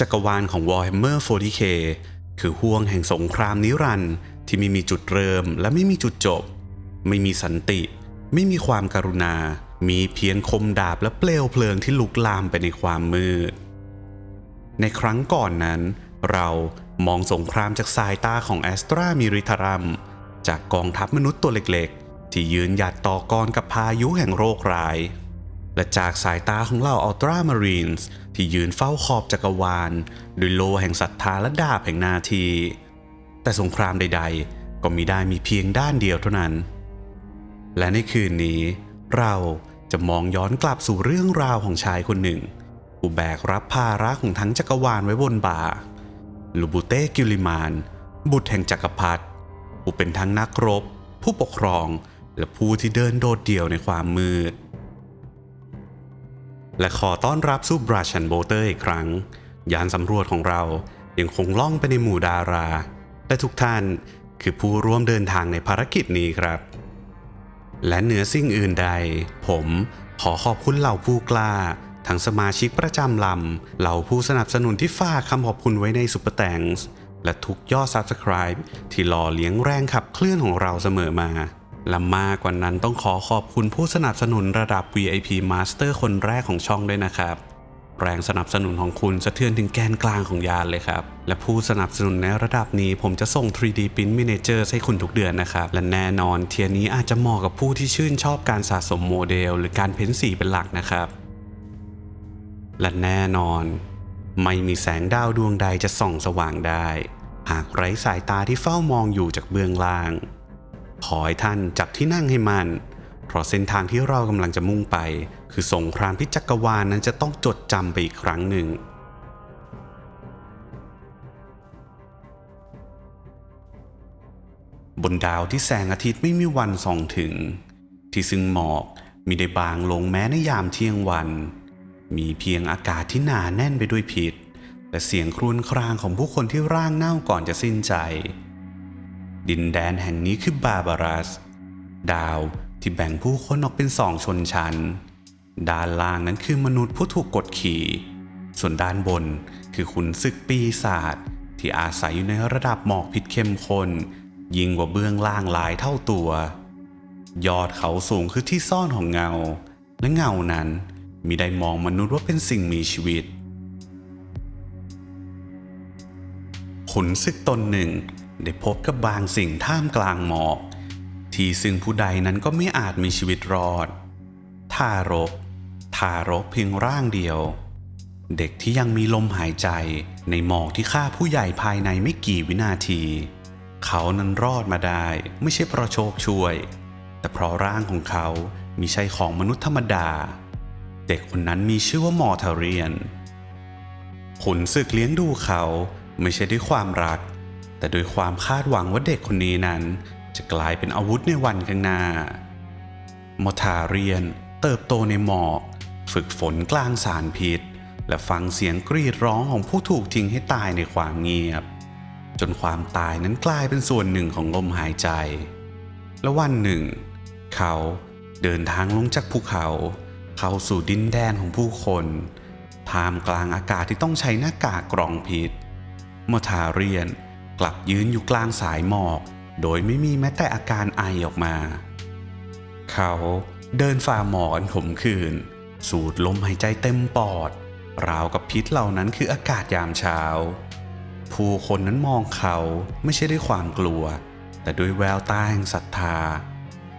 จักรวาลของ Warhammer 40k คือห่วงแห่งสงครามนิรันดร์ที่ไม่มีจุดเริ่มและไม่มีจุดจบ ไม่มีสันติ ไม่มีความการุณา มีเพียงคมดาบและเปลวเพลิงที่ลุกลามไปในความมืด ในครั้งก่อนนั้น เรามองสงครามจากสายตาของแอสตรามิริทารัม จากกองทัพมนุษย์ตัวเล็กๆ ที่ยืนหยัดต่อกรกับพายุแห่งโรคร้าย และจากสายตาของเหล่าอัลตรามารีนส์ที่ยืนเฝ้าขอบจักรวาลด้วยโลแห่งศรัทธาและดาบแห่งนาที แต่สงครามใดๆ ก็มีได้มีเพียงด้านเดียวเท่านั้น และในคืนนี้ เราจะมองย้อนกลับสู่เรื่องราวของชายคนหนึ่งผู้แบกรับภาระของทั้งจักรวาลไว้บนบ่าลูบูเต้กิลิมาน บุตรแห่งจักรพรรดิผู้เป็นทั้งนักรบ ผู้ปกครอง และผู้ที่เดินโดดเดี่ยวในความมืด และขอต้อนรับสู่บราชันโบเตอร์อีกครั้ง ยานสำรวจของเรายังคงล่องไปในหมู่ดารา และทุกท่านคือผู้ร่วมเดินทางในภารกิจนี้ครับ และเหนือสิ่งอื่นใด ผมขอขอบคุณเหล่าผู้กล้า ทั้งสมาชิกประจำลำ เหล่าผู้สนับสนุนที่ฝากคำขอบคุณไว้ในซุปเปอร์แตงส์และทุกยอด Subscribe ที่หล่อเลี้ยงแรงขับเคลื่อนของเราเสมอมา และมากกว่านั้นต้องขอขอบคุณผู้สนับสนุนระดับ VIP Master คนแรกของช่องด้วยนะครับ แรงสนับสนุนของคุณสะเทือนถึงแกนกลางของยานเลยครับ และผู้สนับสนุนในระดับนี้ผมจะส่ง 3D Print Miniature ให้คุณทุกเดือนนะครับ และแน่นอนเทียนี้อาจจะเหมาะกับผู้ที่ชื่นชอบการสะสมโมเดล หรือการเพ้นสีเป็นหลักนะครับ และแน่นอน ไม่มีแสงดาวดวงใดจะส่องสว่างได้ หากไร้สายตาที่เฝ้ามองอยู่จากเบื้องล่าง ขอให้ท่านจับที่นั่งให้มัน เพราะเส้นทางที่เรากำลังจะมุ่งไป คือสงครามที่จักรวาลนั้นจะต้องจดจำไปอีกครั้งหนึ่ง บนดาวที่แสงอาทิตย์ไม่มีวันส่องถึง ที่ซึ่งหมอกมีได้บางลงแม้ในยามเที่ยงวัน มีเพียงอากาศที่หนาแน่นไปด้วยพิษ และเสียงครวญครางของผู้คนที่ร่างเน่าก่อนจะสิ้นใจ ดินแดนแห่งนี้คือบาบารัส ดาวที่แบ่งผู้คนออกเป็นสองชนชั้น ด้านล่างนั้นคือมนุษย์ผู้ถูกกดขี่ ส่วนด้านบนคือขุนศึกปีศาจที่อาศัยอยู่ในระดับหมอกพิษเข้มข้นยิ่งกว่าเบื้องล่างหลายเท่าตัว ยอดเขาสูงคือที่ซ่อนของเงา และเงานั้นมีได้มองมนุษย์ว่าเป็นสิ่งมีชีวิตขุนศึกตนหนึ่ง ได้พบกับบางสิ่งท่ามกลางหมอก ที่ซึ่งผู้ใดนั้นก็ไม่อาจมีชีวิตรอด ทารก ทารกเพียงร่างเดียว เด็กที่ยังมีลมหายใจในหมอกที่ฆ่าผู้ใหญ่ภายในไม่กี่วินาที เขานั้นรอดมาได้ไม่ใช่เพราะโชคช่วย แต่เพราะร่างของเขามีใช่ของมนุษย์ธรรมดา เด็กคนนั้นมีชื่อว่ามอร์ทาเรียนขุนศึกเลี้ยงดูเขาไม่ใช่ด้วยความรัก แต่ด้วยความคาดหวังว่าเด็กคนนี้นั้น จะกลายเป็นอาวุธในวันข้างหน้ามอทาเรียน เติบโตในหมอก ฝึกฝนกลางสารพิษ และฟังเสียงกรีดร้องของผู้ถูกทิ้งให้ตายในความเงียบ จนความตายนั้นกลายเป็นส่วนหนึ่งของลมหายใจ และวันหนึ่ง เขาเดินทางลงจากภูเขา เข้าสู่ดินแดนของผู้คนท่ามกลางอากาศที่ต้องใช้หน้ากากกรองพิษมอทาเรียน กลับยืนอยู่กลางสายหมอก โดยไม่มีแม้แต่อาการไอออกมา เขาเดินฝ่าหมอกอันขมขื่นสูดลมหายใจเต็มปอด ราวกับพิษเหล่านั้นคืออากาศยามเช้า ผู้คนนั้นมองเขาไม่ใช่ด้วยความกลัว แต่ด้วยแววตาแห่งศรัทธา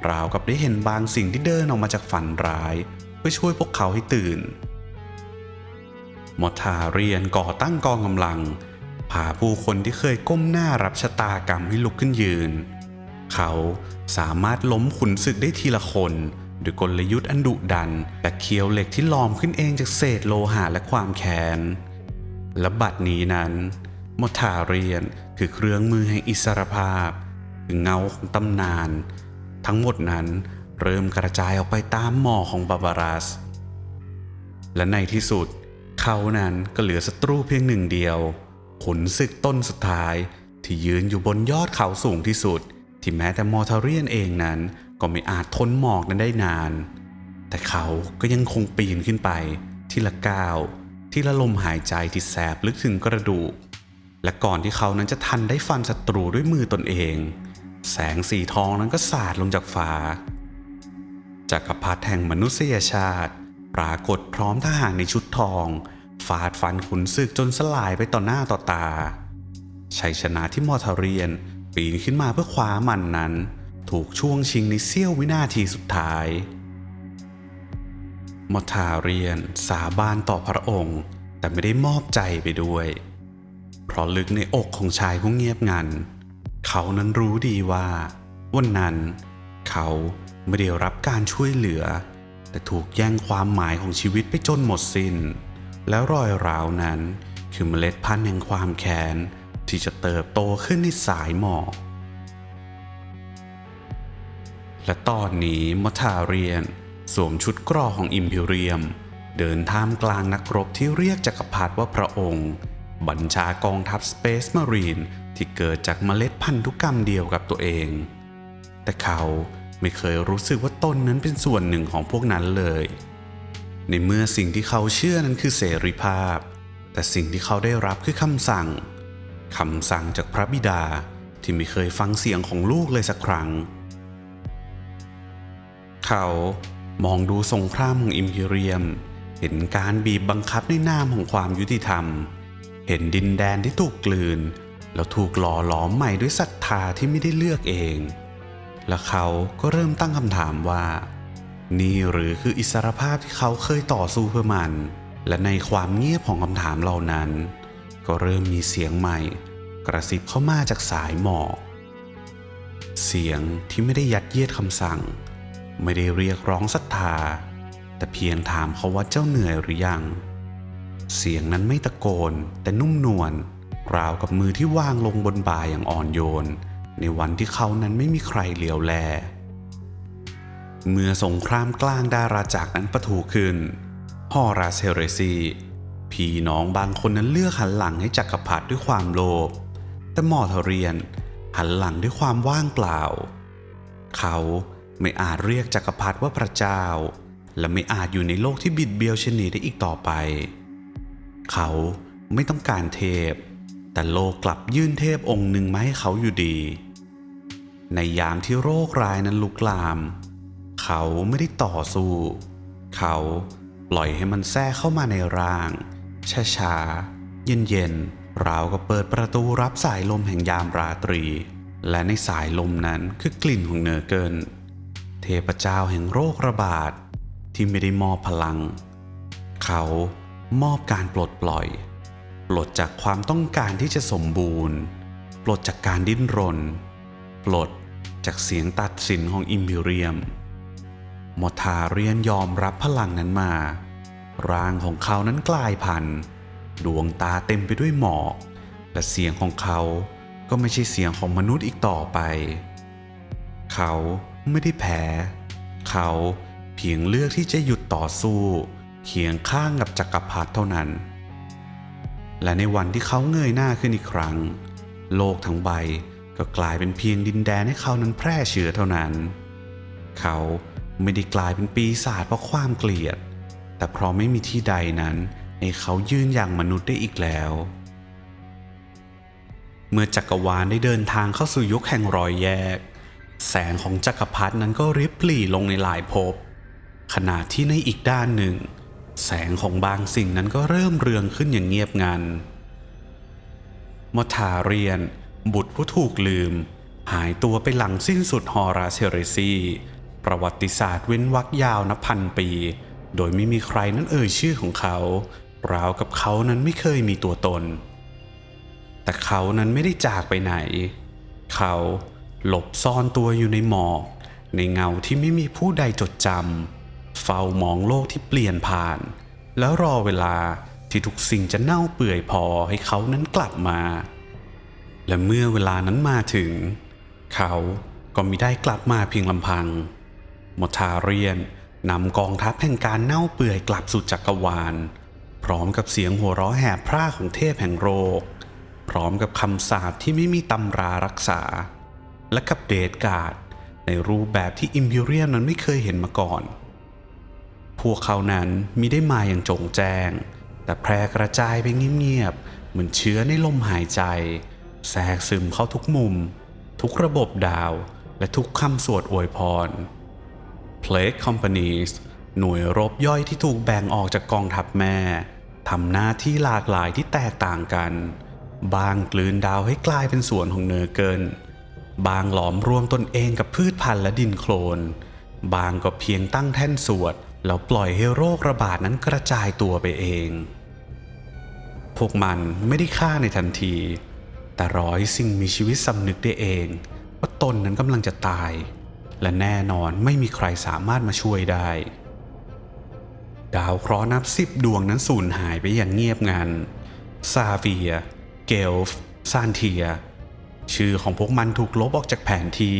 ราวกับได้เห็นบางสิ่งที่เดินออกมาจากฝันร้าย เพื่อช่วยพวกเขาให้ตื่นมอทาเรียนก่อตั้งกองกำลัง พาผู้คนที่เคยก้มหน้ารับชะตากรรมให้ลุกขึ้นยืน เขาสามารถล้มขุนศึกได้ทีละคนด้วยกลยุทธ์อันดุดัน แต่เคียวเหล็กที่ลอมขึ้นเองจากเศษโลหะและความแค้น และบัดนี้นั้นมอทาเรียนคือเครื่องมือแห่งอิสรภาพ คือเงาของตำนาน ทั้งหมดนั้นเริ่มกระจายออกไปตามหมอของบาบารัส และในที่สุด เขานั้นก็เหลือศัตรูเพียงหนึ่งเดียว ขุนศึกต้นสุดท้าย ที่ยืนอยู่บนยอดเขาสูงที่สุด ที่แม้แต่มอร์ทาเรียนเองนั้นก็ไม่อาจทนหมอกนั้นได้นาน แต่เขาก็ยังคงปีนขึ้นไป ทีละก้าวที่ละลมหายใจที่แสบลึกถึงกระดูก และก่อนที่เขานั้นจะทันได้ฟันศัตรูด้วยมือตนเอง แสงสีทองนั้นก็สาดลงจากฟ้าจักรพรรดิแห่งมนุษยชาติ ปรากฏพร้อมทหารในชุดทอง ฟาดฟันขุนศึกจนสลายไปต่อหน้าต่อตา ชัยชนะที่มอทเรียนปีนขึ้นมาเพื่อคว้ามันนั้น ถูกช่วงชิงในเสี้ยววินาทีสุดท้าย มอทาเรียนสาบานต่อพระองค์แต่ไม่ได้มอบใจไปด้วย เพราะลึกในอกของชายผู้เงียบงัน เขานั้นรู้ดีว่า วันนั้นเขาไม่ได้รับการช่วยเหลือ แต่ถูกแย่งความหมายของชีวิตไปจนหมดสิน้น แล้วรอยร้าวนั้น คือเมล็ดพันธุ์แห่งความแค้นที่จะเติบโตขึ้นในสายหมอกและตอนนี้มอทาเรียน สวมชุดกรอของอิมพีเรียม เดินท่ามกลางนักรบที่เรียกจักรพรรดิว่าพระองค์ บัญชากองทัพสเปซมารีนที่เกิดจากเมล็ดพันธุกรรมเดียวกับตัวเอง แต่เขาไม่เคยรู้สึกว่าตนนั้นเป็นส่วนหนึ่งของพวกนั้นเลย ในเมื่อสิ่งที่เขาเชื่อนั้นคือเสรีภาพ แต่สิ่งที่เขาได้รับคือคำสั่งคำสั่งจากพระบิดาที่ไม่เคยฟังเสียงของลูกเลยสักครั้ง เขามองดูสงครามของอิมพีเรียม เห็นการบีบบังคับในนามของความยุติธรรม เห็นดินแดนที่ถูกกลืน แล้วถูกหล่อหลอมใหม่ด้วยศรัทธาที่ไม่ได้เลือกเอง และเขาก็เริ่มตั้งคำถามว่า นี่หรือคืออิสรภาพที่เขาเคยต่อสู้เพื่อมัน และในความเงียบของคำถามเหล่านั้น ก็เริ่มมีเสียงใหม่ กระซิบเข้ามาจากสายหมอก เสียงที่ไม่ได้ยัดเยียดคำสั่ง ไม่ได้เรียกร้องศรัทธา แต่เพียงถามเขาว่าเจ้าเหนื่อยหรือยัง เสียงนั้นไม่ตะโกน แต่นุ่มนวลราวกับมือที่วางลงบนบ่าอย่างอ่อนโยน ในวันที่เขานั้นไม่มีใครเหลียวแล เมื่อสงครามกลางดาราจักรนั้นประทุขึ้นฮอราเซเรซีพี่น้องบางคนนั้นเลือกหันหลังให้จักรพรรดิด้วยความโลภ แต่มอทเรียนหันหลังด้วยความว่างเปล่า เขาไม่อาจเรียกจักรพรรดิว่าพระเจ้า และไม่อาจอยู่ในโลกที่บิดเบี้ยวเช่นนี้ได้อีกต่อไป เขาไม่ต้องการเทพ แต่โลกกลับยื่นเทพองค์หนึ่งมาให้เขาอยู่ดี ในยามที่โรคร้ายนั้นลุกลาม เขาไม่ได้ต่อสู้ เขาปล่อยให้มันแทรกเข้ามาในร่าง ช้าๆ เย็นๆ ราวกับเปิดประตูรับสายลมแห่งยามราตรี และในสายลมนั้นคือกลิ่นของเนอเกิน เทพเจ้าแห่งโรคระบาด ที่ไม่ได้มอบพลัง เขามอบการปลดปล่อย ปลดจากความต้องการที่จะสมบูรณ์ ปลดจากการดิ้นรน ปลดจากเสียงตัดสินของอิมพีเรียม มอทาเรียนยอมรับพลังนั้นมา ร่างของเขานั้นกลายพันธุ์ดวงตาเต็มไปด้วยหมอก และเสียงของเขาก็ไม่ใช่เสียงของมนุษย์อีกต่อไป เขาไม่ได้แพ้ เขาเพียงเลือกที่จะหยุดต่อสู้เคียงข้างกับจักรพรรดิเท่านั้น และในวันที่เขาเงยหน้าขึ้นอีกครั้ง โลกทั้งใบก็กลายเป็นเพียงดินแดนให้เขานั้นแพร่เชื้อเท่านั้น เขา ไม่ได้กลายเป็นปีศาจเพราะความเกลียด แต่เพราะไม่มีที่ใดนั้นให้เขายืนอย่างมนุษย์ได้อีกแล้ว เมื่อจักรวาลได้เดินทางเข้าสู่ยุคแห่งรอยแยก แสงของจักรพรรดินั้นก็ริบหรี่ลงในหลายภพขณะที่ในอีกด้านหนึ่ง แสงของบางสิ่งนั้นก็เริ่มเรืองขึ้นอย่างเงียบงันมอทาเรียน บุตรผู้ถูกลืม หายตัวไปหลังสิ้นสุดฮอราเชเรซี ประวัติศาสตร์เว้นวรรคยาวนับพันปี โดยไม่มีใครนั้นเอ่ยชื่อของเขา ราวกับเขานั้นไม่เคยมีตัวตน แต่เขานั้นไม่ได้จากไปไหน เขาหลบซ่อนตัวอยู่ในหมอก ในเงาที่ไม่มีผู้ใดจดจำเฝ้ามองโลกที่เปลี่ยนผ่าน แล้วรอเวลาที่ทุกสิ่งจะเน่าเปื่อยพอให้เขานั้นกลับมา และเมื่อเวลานั้นมาถึง เขาก็มิได้กลับมาเพียงลำพัง มอทาเรียนนำกองทัพแห่งการเน่าเปื่อยกลับสู่จักรวาล พร้อมกับเสียงหัวเราะแหบพร่าของเทพแห่งโรค พร้อมกับคำสาปที่ไม่มีตำรารักษา และกับเดทการ์ดในรูปแบบที่อิมพีเรียมนั้นไม่เคยเห็นมาก่อน พวกเขานั้นมิได้มาอย่างจงแจ้ง แต่แพร่กระจายไปเงียบๆเหมือนเชื้อในลมหายใจแทรกซึมเข้าทุกมุม ทุกระบบดาว และทุกคำสวดอวยพร Plague Companies หน่วยรบย่อยที่ถูกแบ่งออกจากกองทัพแม่ทำหน้าที่หลากหลายที่แตกต่างกัน บางกลืนดาวให้กลายเป็นสวนของเนอร์เกิน บางหลอมรวมตนเองกับพืชพันธุ์และดินโคลน บางก็เพียงตั้งแท่นสวด แล้วปล่อยให้โรคระบาดนั้นกระจายตัวไปเอง พวกมันไม่ได้ฆ่าในทันที แต่ร้อให้สิ่งมีชีวิตสำนึกได้เอง ว่าตนนั้นกำลังจะตาย และแน่นอนไม่มีใครสามารถมาช่วยได้ ดาวเคราะห์นับสิบดวงนั้นสูญหายไปอย่างเงียบงัน ซาเวีย เกลฟ์ซานเทีย ชื่อของพวกมันถูกลบออกจากแผนที่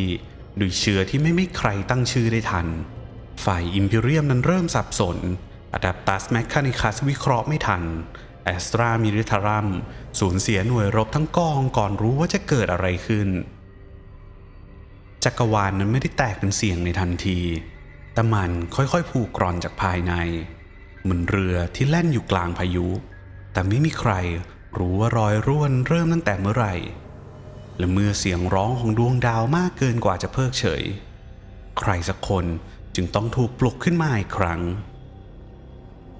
ด้วยเชื้อที่ไม่มีใครตั้งชื่อได้ทัน ฝ่ายอิมพีเรียมนั้นเริ่มสับสนอะดัปตัสแมคคานิคัสวิเคราะห์ไม่ทันแอสตรามิริทารัมสูญเสียหน่วยรบทั้งกองก่อนรู้ว่าจะเกิดอะไรขึ้น จักรวาลนนั้นไม่ได้แตกเป็นเสียงในทันที แต่มันค่อยๆผูกกร่อนจากภายใน เหมือนเรือที่แล่นอยู่กลางพายุ แต่ไม่มีใครรู้ว่ารอยร่วนเริ่มตั้งแต่เมื่อไหร่ และเมื่อเสียงร้องของดวงดาวมากเกินกว่าจะเพิกเฉย ใครสักคนจึงต้องถูกปลุกขึ้นมาอีกครั้ง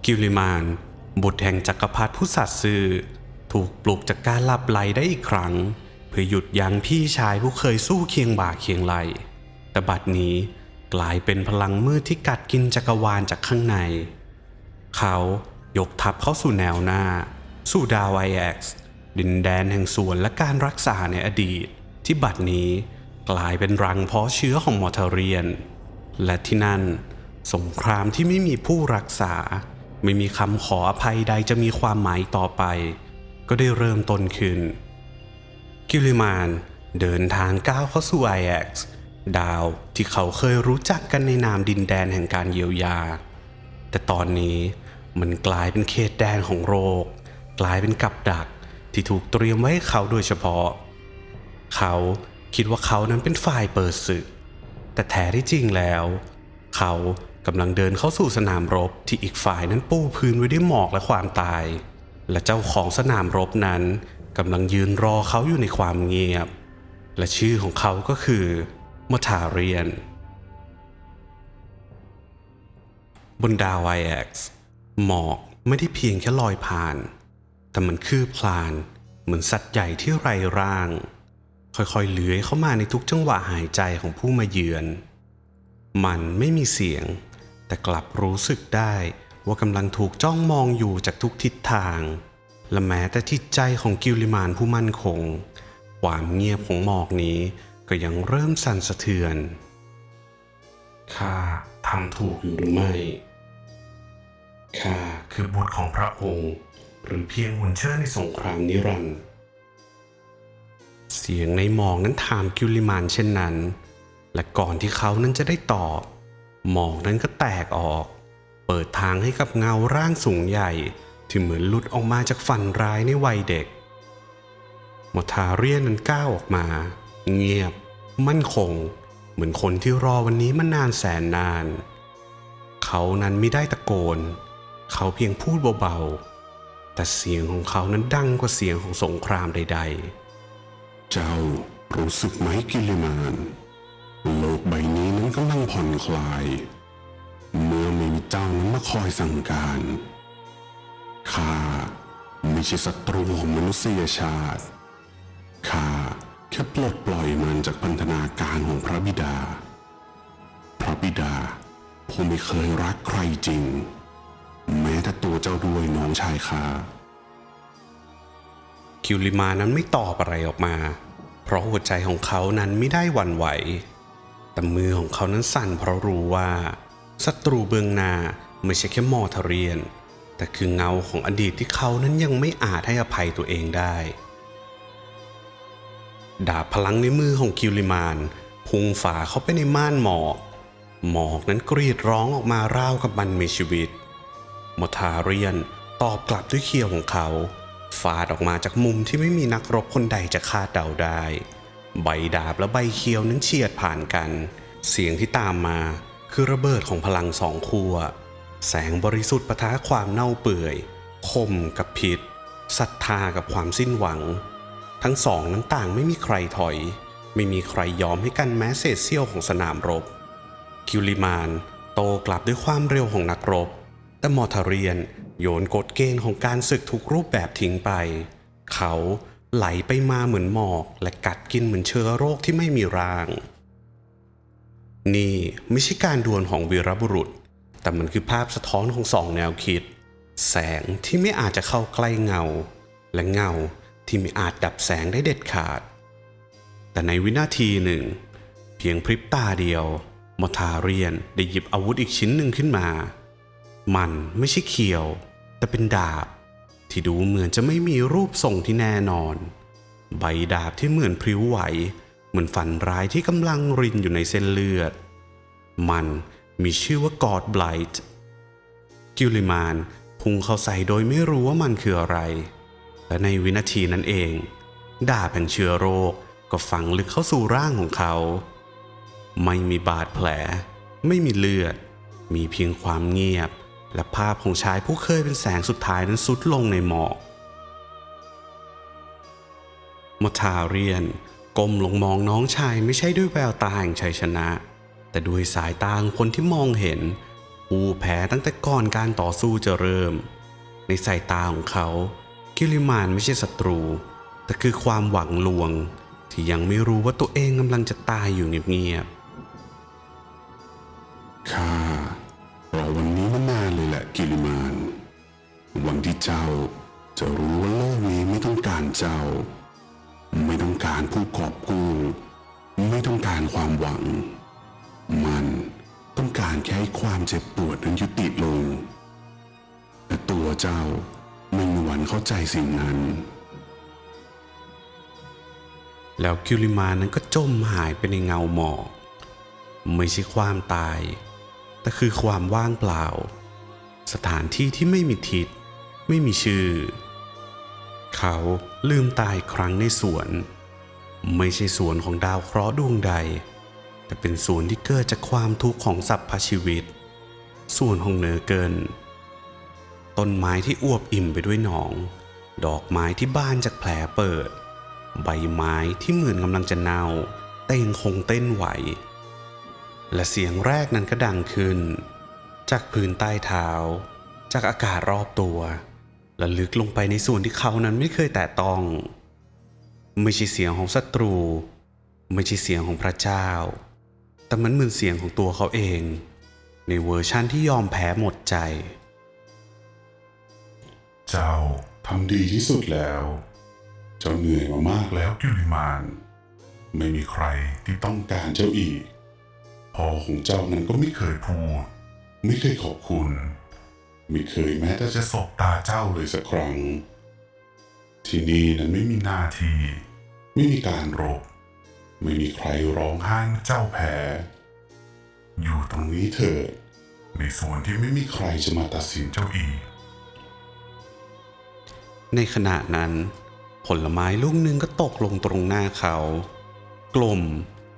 กิลลิมานบุตรแห่งจักรพรรดิผู้สัตย์ซื่อถูกปลุกจากการหลับไหลได้อีกครั้ง พื่อหยุดยั้งพี่ชายผู้เคยสู้เคียงบ่าเคียงไหลแต่บัดนี้กลายเป็นพลังมืดที่กัดกินจักรวาลจากข้างใน เขายกทัพเข้าสู่แนวหน้า สู่ดาวไอแอ็กซ์ดินแดนแห่งสวนและการรักษาในอดีต ที่บัดนี้กลายเป็นรังเพาะเชื้อของมอร์ทเรียน และที่นั่น สงครามที่ไม่มีผู้รักษา ไม่มีคำขออภัยใดจะมีความหมายต่อไป ก็ได้เริ่มต้นขึ้น กิลิมานเดินทางก้าวเข้าสู่ไอแอ็กซ์ดาวที่เขาเคยรู้จักกันในนามดินแดนแห่งการเยียวยา แต่ตอนนี้มันกลายเป็นเขตแดนของโรค กลายเป็นกับดักที่ถูกเตรียมไว้ให้เขาโดยเฉพาะ เขาคิดว่าเขานั้นเป็นฝ่ายเปิดศึก แต่แท้ที่จริงแล้ว เขากำลังเดินเข้าสู่สนามรบที่อีกฝ่ายนั้นปูพื้นไว้ด้วยหมอกและความตาย และเจ้าของสนามรบนั้น กำลังยืนรอเขาอยู่ในความเงียบ และชื่อของเขาก็คือมทาเรียน บนดาวไอแอ็กซ์หมอกไม่ได้เพียงแค่ลอยผ่าน แต่มันคืบคลาน เหมือนสัตว์ใหญ่ที่ไร้ร่าง ค่อยๆเลื้อยเข้ามาในทุกจังหวะหายใจของผู้มาเยือน มันไม่มีเสียง แต่กลับรู้สึกได้ว่ากำลังถูกจ้องมองอยู่จากทุกทิศทาง และแม้แต่จิตใจของกิลลิมานผู้มั่นคง ความเงียบของหมอกนี้ก็ยังเริ่มสั่นสะเทือน ข้าทำถูกอยู่หรือไม่ ข้าคือบุตรของพระองค์ หรือเพียงหุ่นเชิดในสงครามนิรันดร์เสียงในหมอกนั้นถามกิลลิมานเช่นนั้น และก่อนที่เขานั้นจะได้ตอบ หมอกนั้นก็แตกออก เปิดทางให้กับเงาร่างสูงใหญ่ ที่เหมือนหลุดออกมาจากฝันร้ายในวัยเด็กมอทาเรียนนั้นก้าวออกมา เงียบ มั่นคง เหมือนคนที่รอวันนี้มานานแสนนาน เขานั้นไม่ได้ตะโกน เขาเพียงพูดเบาๆ แต่เสียงของเขานั้นดังกว่าเสียงของสงครามใด ๆ เจ้ารู้สึกไหมกิลิมานโลกใบนี้นั้นกำลังผ่อนคลาย เมื่อไม่มีเจ้านั้นมาคอยสั่งการ ข้าไม่ใช่ศัตรูของมนุษยชาติ ข้าแค่ปลดปล่อยมันจากพันธนาการของพระบิดา พระบิดาผู้ไม่เคยรักใครจริง แม้แต่ตัวเจ้าด้วยน้องชายข้าคิวลิมานั้นไม่ตอบอะไรออกมา เพราะหัวใจของเขานั้นไม่ได้หวั่นไหว แต่มือของเขานั้นสั่นเพราะรู้ว่าศัตรูเบื้องหน้าไม่ใช่แค่มอร์ทเรียน แต่คือเงาของอดีตที่เขานั้นยังไม่อาจให้อภัยตัวเองได้ ดาบพลังในมือของคิวลิมานพุ่งฝ่าเข้าไปในม่านหมอก หมอกนั้นกรีดร้องออกมาราวกับมันมีชีวิตมอทาเรียนตอบกลับด้วยเคียวของเขาฟาดออกมาจากมุมที่ไม่มีนักรบคนใดจะคาดเดาได้ ใบดาบและใบเคียวนั้นเฉียดผ่านกัน เสียงที่ตามมาคือระเบิดของพลังสองขั้ว แสงบริสุทธิ์ปะทะความเน่าเปื่อย คมกับพิษศรัทธากับความสิ้นหวัง ทั้งสองนั้นต่างไม่มีใครถอย ไม่มีใครยอมให้กันแม้เศษเสี้ยวของสนามรบ คิวลิมานโตกลับด้วยความเร็วของนักรบ แต่มอทเรียนโยนกฎเกณฑ์ของการศึกทุกรูปแบบทิ้งไป เขาไหลไปมาเหมือนหมอกและกัดกินเหมือนเชื้อโรคที่ไม่มีราง นี่ไม่ใช่การดวลของวีรบุรุษ แต่มันคือภาพสะท้อนของสองแนวคิด แสงที่ไม่อาจจะเข้าใกล้เงา และเงาที่ไม่อาจดับแสงได้เด็ดขาด แต่ในวินาทีหนึ่ง เพียงพริบตาเดียวมอทาเรียนได้หยิบอาวุธอีกชิ้นหนึ่งขึ้นมา มันไม่ใช่เขียว แต่เป็นดาบ ที่ดูเหมือนจะไม่มีรูปทรงที่แน่นอน ใบดาบที่เหมือนพริ้วไหว เหมือนฝันร้ายที่กำลังรินอยู่ในเส้นเลือด มัน มีชื่อว่ากอดไบลท์กิลิมานพุ่งเข้าใส่โดยไม่รู้ว่ามันคืออะไร และในวินาทีนั้นเอง ดาบแห่งเชื้อโรคก็ฝังลึกเข้าสู่ร่างของเขา ไม่มีบาดแผล ไม่มีเลือด มีเพียงความเงียบ และภาพของชายผู้เคยเป็นแสงสุดท้ายนั้นสุดลงในหมอกมทาเรียนก้มลงมองน้องชายไม่ใช่ด้วยแววตาแห่งชัยชนะ แต่ด้วยสายตาของคนที่มองเห็น ผู้แพ้ตั้งแต่ก่อนการต่อสู้จะเริ่ม ในสายตาของเขา กิลิมานไม่ใช่ศัตรู แต่คือความหวังลวง ที่ยังไม่รู้ว่าตัวเองกำลังจะตายอยู่เงียบๆข้ารอวันนี้มานานเลยแหละกิลิมานวันที่เจ้าจะรู้ว่าโลกนี้ไม่ต้องการเจ้า ไม่ต้องการผู้กอบกู้ไม่ต้องการความหวัง มันต้องการแค่ให้ความเจ็บปวดนั้นยุติลง แต่ตัวเจ้าไม่มีวันเข้าใจสิ่งนั้น แล้วกิลิมานั้นก็จมหายไปในเงาหมอก ไม่ใช่ความตาย แต่คือความว่างเปล่า สถานที่ที่ไม่มีทิศ ไม่มีชื่อ เขาลืมตายครั้งในสวน ไม่ใช่สวนของดาวเคราะห์ดวงใด แต่เป็นสวนที่เกิดจากความทุกข์ของสัตว์พชีวิต ส่วนของเนอเกิน ต้นไม้ที่อวบอิ่มไปด้วยหนอง ดอกไม้ที่บานจากแผลเปิด ใบไม้ที่เหมือนกำลังจะเน่าแต่ยังคงเต้นไหว และเสียงแรกนั้นก็ดังขึ้น จากพื้นใต้เท้า จากอากาศรอบตัว และลึกลงไปในส่วนที่เขานั้นไม่เคยแตะต้อง ไม่ใช่เสียงของศัตรู ไม่ใช่เสียงของพระเจ้า แต่มันเหมือนเสียงของตัวเขาเอง ในเวอร์ชั่นที่ยอมแพ้หมดใจ เจ้าทำดีที่สุดแล้ว เจ้าเหนื่อยมามากแล้วกิลิมาน ไม่มีใครที่ต้องการเจ้าอีกพ่อของเจ้านั้นก็ไม่เคยพูด ไม่เคยขอบคุณ ไม่เคยแม้แต่จะสบตาเจ้าเลยสักครั้ง ที่นี่นั้นไม่มีหน้าที่ ไม่มีการรบ ไม่มีใครร้องไห้เมื่อเจ้าแพ้ อยู่ตรงนี้เถิดในส่วนที่ไม่มีใครจะมาตัดสินเจ้าอีก ในขณะนั้น ผลไม้ลูกหนึ่งก็ตกลงตรงหน้าเขา กลม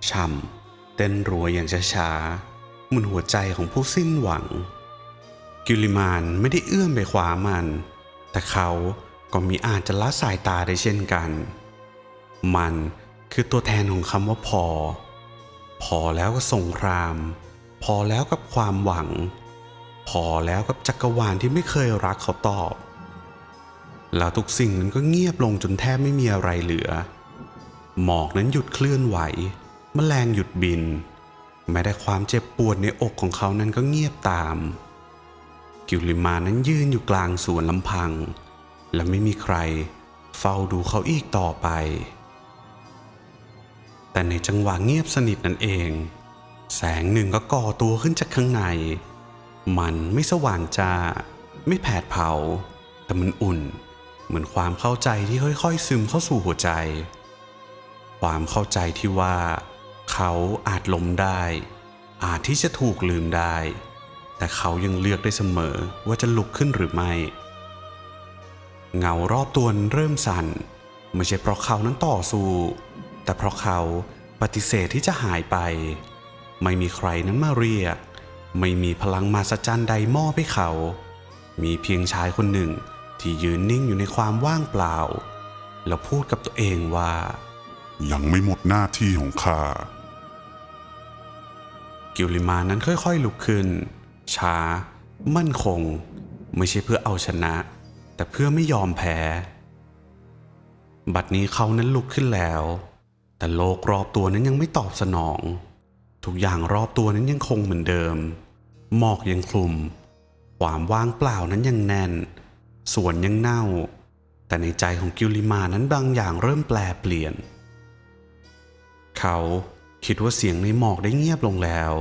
ช่ำเต้นรัวอย่างช้าๆเหมือนหัวใจของผู้สิ้นหวัง กิลิมานไม่ได้เอื้อมไปคว้ามัน แต่เขาก็มีอาจจะละสายตาได้เช่นกัน มัน คือตัวแทนของคำว่าพอ พอแล้วกับสงคราม พอแล้วกับความหวัง พอแล้วกับจักรวาลที่ไม่เคยรักเขาตอบ แล้วทุกสิ่งนั้นก็เงียบลงจนแทบไม่มีอะไรเหลือ หมอกนั้นหยุดเคลื่อนไหวแมลงหยุดบิน แม้แต่ความเจ็บปวดในอกของเขานั้นก็เงียบตาม กิลิมานั้นยืนอยู่กลางสวนลำพัง และไม่มีใครเฝ้าดูเขาอีกต่อไป แต่ในจังหวะเงียบสนิทนั่นเอง แสงหนึ่งก็ก่อตัวขึ้นจากข้างใน มันไม่สว่างจ้า ไม่แผดเผา แต่มันอุ่น เหมือนความเข้าใจที่ค่อยๆ ซึมเข้าสู่หัวใจ ความเข้าใจที่ว่า เขาอาจล้มได้ อาจที่จะถูกลืมได้ แต่เขายังเลือกได้เสมอว่าจะลุกขึ้นหรือไม่ เงารอบตัวเริ่มสั่นไม่ใช่เพราะเขานั้นต่อสู้ แต่เพราะเขาปฏิเสธที่จะหายไป ไม่มีใครนั้นมาเรียก ไม่มีพลังมาสจันใดมอบให้เขา มีเพียงชายคนหนึ่งที่ยืนนิ่งอยู่ในความว่างเปล่า แล้วพูดกับตัวเองว่า ยังไม่หมดหน้าที่ของข้ากิลลิมานั้นค่อยๆลุกขึ้น ช้า มั่นคง ไม่ใช่เพื่อเอาชนะ แต่เพื่อไม่ยอมแพ้ บัดนี้เขานั้นลุกขึ้นแล้ว แต่โลกรอบตัวนั้นยังไม่ตอบสนอง ทุกอย่างรอบตัวนั้นยังคงเหมือนเดิม หมอกยังคลุม ความว่างเปล่านั้นยังแน่น สวนยังเน่า แต่ในใจของกิลลิมานั้นบางอย่างเริ่มแปลเปลี่ยน เขาคิดว่าเสียงในหมอกได้เงียบลงแล้ว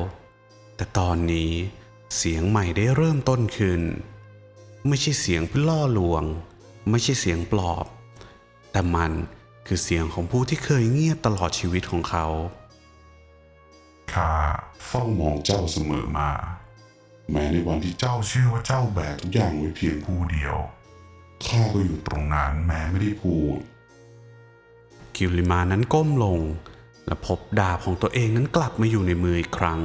แต่ตอนนี้เสียงใหม่ได้เริ่มต้นขึ้น ไม่ใช่เสียงเพื่อล่อลวง ไม่ใช่เสียงปลอบ แต่มัน คือเสียงของผู้ที่เคยเงียบตลอดชีวิตของเขา ข้าเฝ้ามองเจ้าเสมอมา แม้ในวันที่เจ้าเชื่อว่าเจ้าแบกทุกอย่างไว้เพียงผู้เดียว ข้าก็อยู่ตรงนั้นแม้ไม่ได้พูด กิลลิมานั้นก้มลง และพบดาบของตัวเองนั้นกลับมาอยู่ในมืออีกครั้ง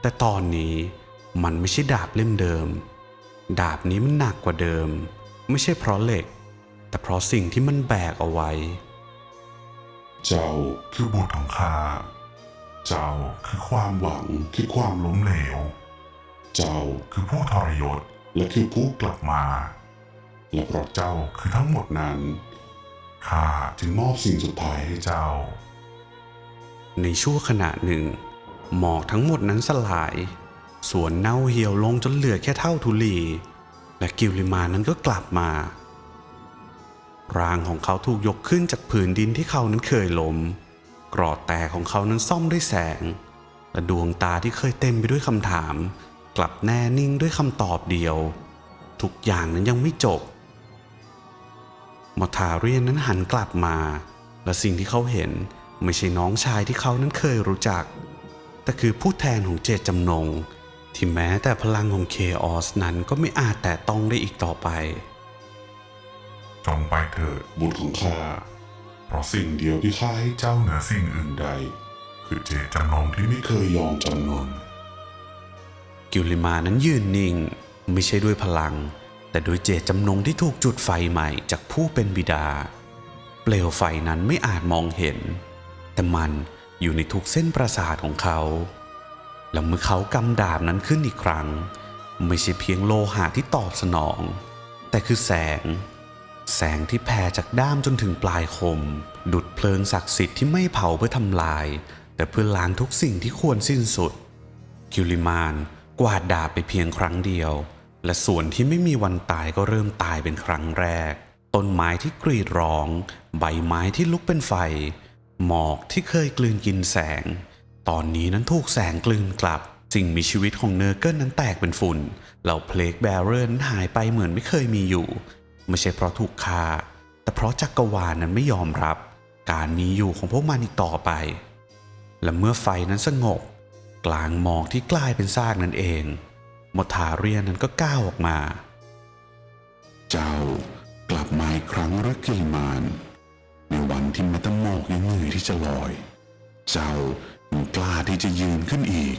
แต่ตอนนี้มันไม่ใช่ดาบเล่มเดิม ดาบนี้มันหนักกว่าเดิม ไม่ใช่เพราะเหล็ก แต่เพราะสิ่งที่มันแบกเอาไว้ เจ้าคือบุตรของข้า เจ้าคือความหวังคือความล้มเหลว เจ้าคือผู้ทรยศและคือผู้กลับมา และเพราะเจ้าคือทั้งหมดนั้น ข้าจึงมอบสิ่งสุดท้ายให้เจ้า ในชั่วขณะหนึ่ง หมอกทั้งหมดนั้นสลาย สวนเน่าเหี่ยวลงจนเหลือแค่เท่าทุลี และกิลลิมานั้นก็กลับมา ร่างของเขาถูกยกขึ้นจากผืนดินที่เขานั้นเคยล้มกรอดแตกของเขานั้นซ่อมด้วยแสง และดวงตาที่เคยเต็มไปด้วยคำถาม กลับแน่นิ่งด้วยคำตอบเดียว ทุกอย่างนั้นยังไม่จบมอทาเรียนนั้นหันกลับมา และสิ่งที่เขาเห็นไม่ใช่น้องชายที่เขานั้นเคยรู้จัก แต่คือผู้แทนของเจตจำนง ที่แม้แต่พลังของเคออสนั้นก็ไม่อาจแต่ต้องได้อีกต่อไป จงไปเถิดบุตรของข้า เพราะสิ่งเดียวที่ข้าให้เจ้าเหนือสิ่งอื่นใด คือเจตจำนงที่ไม่เคยยอมจำนน กิลิมานั้นยืนนิ่ง ไม่ใช่ด้วยพลัง แต่ด้วยเจตจำนงที่ถูกจุดไฟใหม่จากผู้เป็นบิดา เปลวไฟนั้นไม่อาจมองเห็น แต่มันอยู่ในทุกเส้นประสาทของเขา แล้วเมื่อเขากำดาบนั้นขึ้นอีกครั้ง ไม่ใช่เพียงโลหะที่ตอบสนอง แต่คือแสง แสงที่แผ่จากด้ามจนถึงปลายคม ดุดเพลิงศักดิ์สิทธิ์ที่ไม่เผาเพื่อทำลาย แต่เพื่อล้างทุกสิ่งที่ควรสิ้นสุด คิวลิมานกวาดดาบไปเพียงครั้งเดียว และส่วนที่ไม่มีวันตายก็เริ่มตายเป็นครั้งแรก ต้นไม้ที่กรีดร้อง ใบไม้ที่ลุกเป็นไฟ หมอกที่เคยกลืนกินแสง ตอนนี้นั้นถูกแสงกลืนกลับสิ่งมีชีวิตของเนอร์เกิลนั้นแตกเป็นฝุ่น เหล่าเพลกแบรอร์นั้นหายไปเหมือนไม่เคยมีอยู่ ไม่ใช่เพราะถูกฆ่า แต่เพราะจักรวาลนั้นไม่ยอมรับ การมีอยู่ของพวกมันอีกต่อไป และเมื่อไฟนั้นสงบ กลางหมอกที่กลายเป็นซากนั่นเองมอทาเรียนนั้นก็ก้าวออกมา เจ้ากลับมาอีกครั้งรักกิลมาน ในวันที่มต่หมอกยังเหนื่อยที่จะลอย เจ้ายังกล้าที่จะยืนขึ้นอีก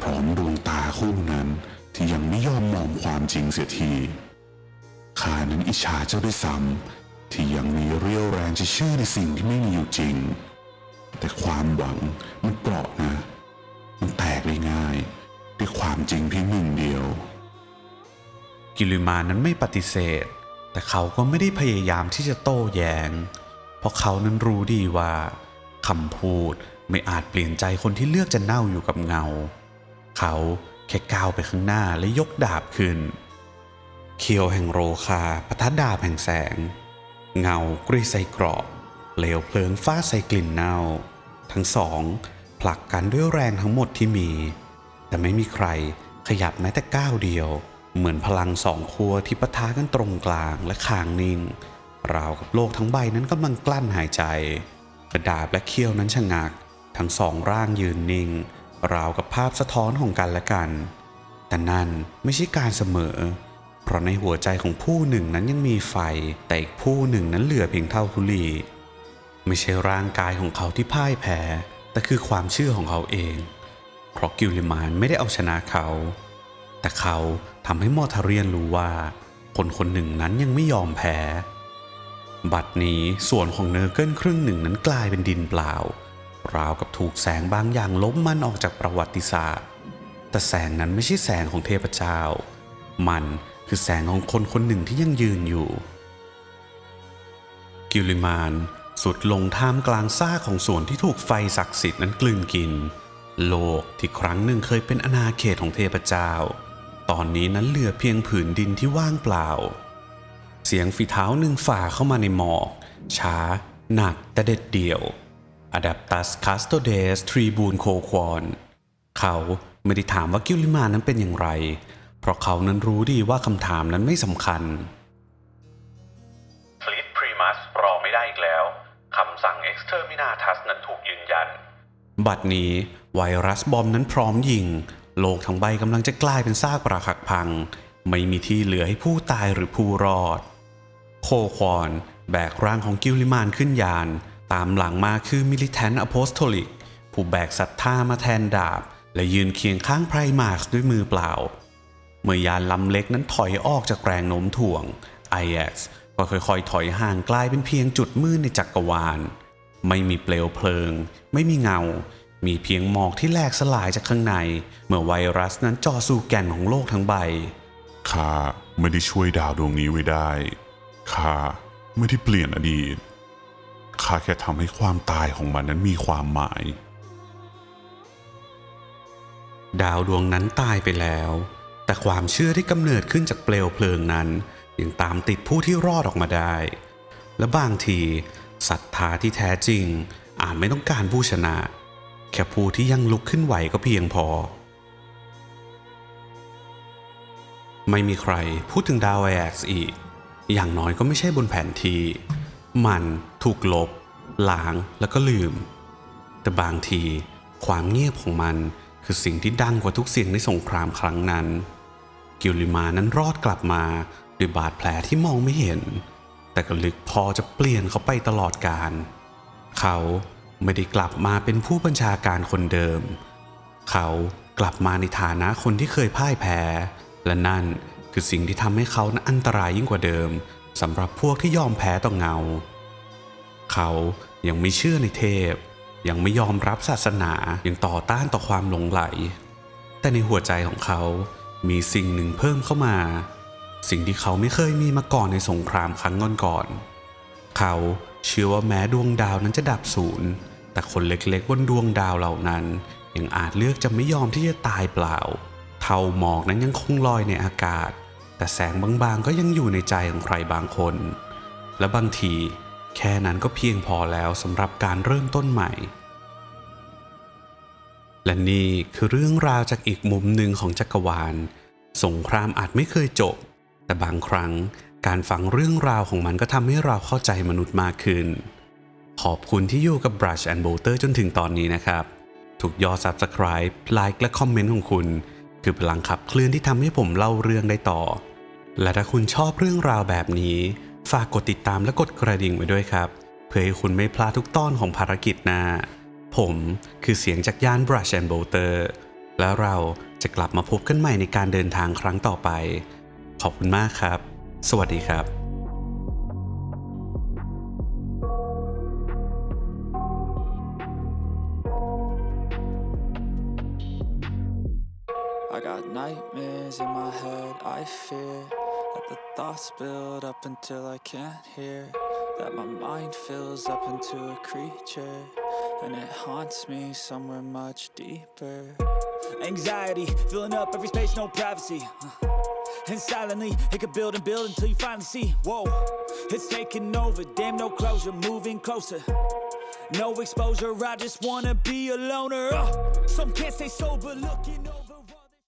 พร้อมดวงตาคู่นั้นที่ยังไม่ยอมมองความจริงเสียที ข้านั้นอิจฉาเจ้าด้วยซ้ำที่ยังมีเรี่ยวแรงจะเชื่อในสิ่งที่ไม่มีอยู่จริง แต่ความหวังมันเปราะนะ มันแตกได้ง่ายด้วยความจริงเพียงหนึ่งเดียว กิลิมานั้นไม่ปฏิเสธ แต่เขาก็ไม่ได้พยายามที่จะโต้แยง้ง เพราะเขานั้นรู้ดีว่าคำพูดไม่อาจเปลี่ยนใจคนที่เลือกจะเน่าอยู่กับเงา เขาแค่ก้าวไปข้างหน้าและยกดาบขึ้น เคียวแห่งโรคาปะทะดาบแห่งแสง เงากรีใส่เกราะเปลวเพลิงฟ้าใส่กลิ่นเน่า ทั้งสอง ผลักกันด้วยแรงทั้งหมดที่มี แต่ไม่มีใครขยับแม้แต่ก้าวเดียว เหมือนพลังสองขั้วที่ปะทะกันตรงกลางและคางนิ่ง ราวกับโลกทั้งใบนั้นกำลังกลั้นหายใจ กระดาบและเขี้ยวนั้นชะงัก ทั้งสองร่างยืนนิ่ง ราวกับภาพสะท้อนของกันและกัน แต่นั่นไม่ใช่การเสมอ เพราะในหัวใจของผู้หนึ่งนั้นยังมีไฟ แต่อีกผู้หนึ่งนั้นเหลือเพียงเท่าทุลี ไม่ใช่ร่างกายของเขาที่พ่ายแพ้ แต่คือความเชื่อของเขาเอง เพราะกิลลิมานไม่ได้เอาชนะเขา แต่เขาทำให้มอทาเรียนรู้ว่า คนคนหนึ่งนั้นยังไม่ยอมแพ้ บัดนี้ส่วนของเนอร์เกิลครึ่งหนึ่งนั้นกลายเป็นดินเปล่า ราวกับถูกแสงบางอย่างล้มมันออกจากประวัติศาสตร์ แต่แสงนั้นไม่ใช่แสงของเทพเจ้า มัน คือแสงของคนคนหนึ่งที่ยังยืนอยู่ กิลิมานสุดลงท่ามกลางซากของส่วนที่ถูกไฟศักดิ์สิทธิ์นั้นกลืนกิน โลกที่ครั้งหนึ่งเคยเป็นอาณาเขตของเทพเจ้า ตอนนี้นั้นเหลือเพียงผืนดินที่ว่างเปล่า เสียงฝีเท้าหนึ่งฝ่าเข้ามาในหมอก ช้า หนักแต่เด็ดเดี่ยว Adaptus Custodes Tribune c o q u o n เขาไม่ได้ถามว่ากิลลิมานนั้นเป็นอย่างไร เพราะเขานั้นรู้ดีว่าคำถามนั้นไม่สำคัญฟลีตพรีมัสรอไม่ได้อีกแล้วคำสั่ง Exterminatus นั้นถูกยืนยัน บัดนี้ไวรัสบอมนั้นพร้อมยิง โลกทั้งใบกำลังจะกลายเป็นซากปรักหักพัง ไม่มีที่เหลือให้ผู้ตายหรือผู้รอด โคควอนแบกร่างของกิลลิมานขึ้นยาน ตามหลังมาคือมิลิแทนอ p โ s ส o ลิก ผู้แบกศรัทธามาแทนดาบ และยืนเคียงข้างไพรมาร์สด้วยมือเปล่า เมื่อยานลำเล็กนั้นถอยออกจากแรงโน้มถ่วง IX ก็ค่อยๆ ถอยห่างกลายเป็นเพียงจุดมืดในจักรวาล ไม่มีเปลวเพลิง ไม่มีเงา มีเพียงหมอกที่แหลกสลายจากข้างใน เมื่อไวรัสนั้นจ่อสู่แก่นของโลกทั้งใบ ข้าไม่ได้ช่วยดาวดวงนี้ไว้ได้ ข้าไม่ได้เปลี่ยนอดีต ข้าแค่ทำให้ความตายของมันนั้นมีความหมาย ดาวดวงนั้นตายไปแล้ว แต่ความเชื่อที่กำเนิดขึ้นจากเปลวเพลิงนั้นยังตามติดผู้ที่รอดออกมาได้ และบางทีศรัทธาที่แท้จริง อาจไม่ต้องการผู้ชนะ แค่ผู้ที่ยังลุกขึ้นไหวก็เพียงพอ ไม่มีใครพูดถึงดาวไอแอ็กซ์อีก อย่างน้อยก็ไม่ใช่บนแผนที่ มันถูกลบล้างแล้วก็ลืม แต่บางทีความเงียบของมันคือสิ่งที่ดังกว่าทุกเสียงในสงครามครั้งนั้น กิลลิมานั้นรอดกลับมาด้วยบาดแผลที่มองไม่เห็น แต่ก็ลึกพอจะเปลี่ยนเขาไปตลอดกาลเขาไม่ได้กลับมาเป็นผู้บัญชาการคนเดิม เขากลับมาในฐานะคนที่เคยพ่ายแพ้ และนั่นคือสิ่งที่ทำให้เขานั้นอันตรายยิ่งกว่าเดิมสำหรับพวกที่ยอมแพ้ต่อเงา เขายังไม่เชื่อในเทพ ยังไม่ยอมรับศาสนายังต่อต้านต่อความหลงไหล แต่ในหัวใจของเขา มีสิ่งหนึ่งเพิ่มเข้ามา สิ่งที่เขาไม่เคยมีมาก่อนในสงครามครั้งก่อนๆเขาเชื่อว่าแม้ดวงดาวนั้นจะดับสูญแต่คนเล็กๆบนดวงดาวเหล่านั้นยังอาจเลือกจะไม่ยอมที่จะตายเปล่า เทาหมอกนั้นยังคงลอยในอากาศ แต่แสงบางๆก็ยังอยู่ในใจของใครบางคน และบางทีแค่นั้นก็เพียงพอแล้วสำหรับการเริ่มต้นใหม่ และนี่คือเรื่องราวจากอีกมุมหนึ่งของจักรวาล สงครามอาจไม่เคยจบ แต่บางครั้งการฟังเรื่องราวของมันก็ทำให้เราเข้าใจมนุษย์มากขึ้น ขอบคุณที่อยู่กับ Brush and Bolter จนถึงตอนนี้นะครับ ถูกยอด Subscribe ไลค์และคอมเมนต์ของคุณ คือพลังขับเคลื่อนที่ทำให้ผมเล่าเรื่องได้ต่อ และถ้าคุณชอบเรื่องราวแบบนี้ ฝากกดติดตามและกดกระดิ่งไว้ด้วยครับ เพื่อให้คุณไม่พลาดทุกตอนของภารกิจหน้าผมคือเสียงจากยาน Brush and Bolter แล้วเรา จะกลับมาพบกันใหม่ในการเดินทางครั้งต่อไป ขอบคุณมากครับ สวัสดีครับ I got nightmares in my head, I fear that the thoughts build up until I can't hear. That my mind fills up into a creature, and it haunts me somewhere much deeper. Anxiety filling up every space, no privacy. Uh, And silently, it could build and build until you finally see. Whoa, it's taking over, damn, no closure, moving closer. No exposure, I just wanna be a loner. Uh, some can't stay sober, looking over.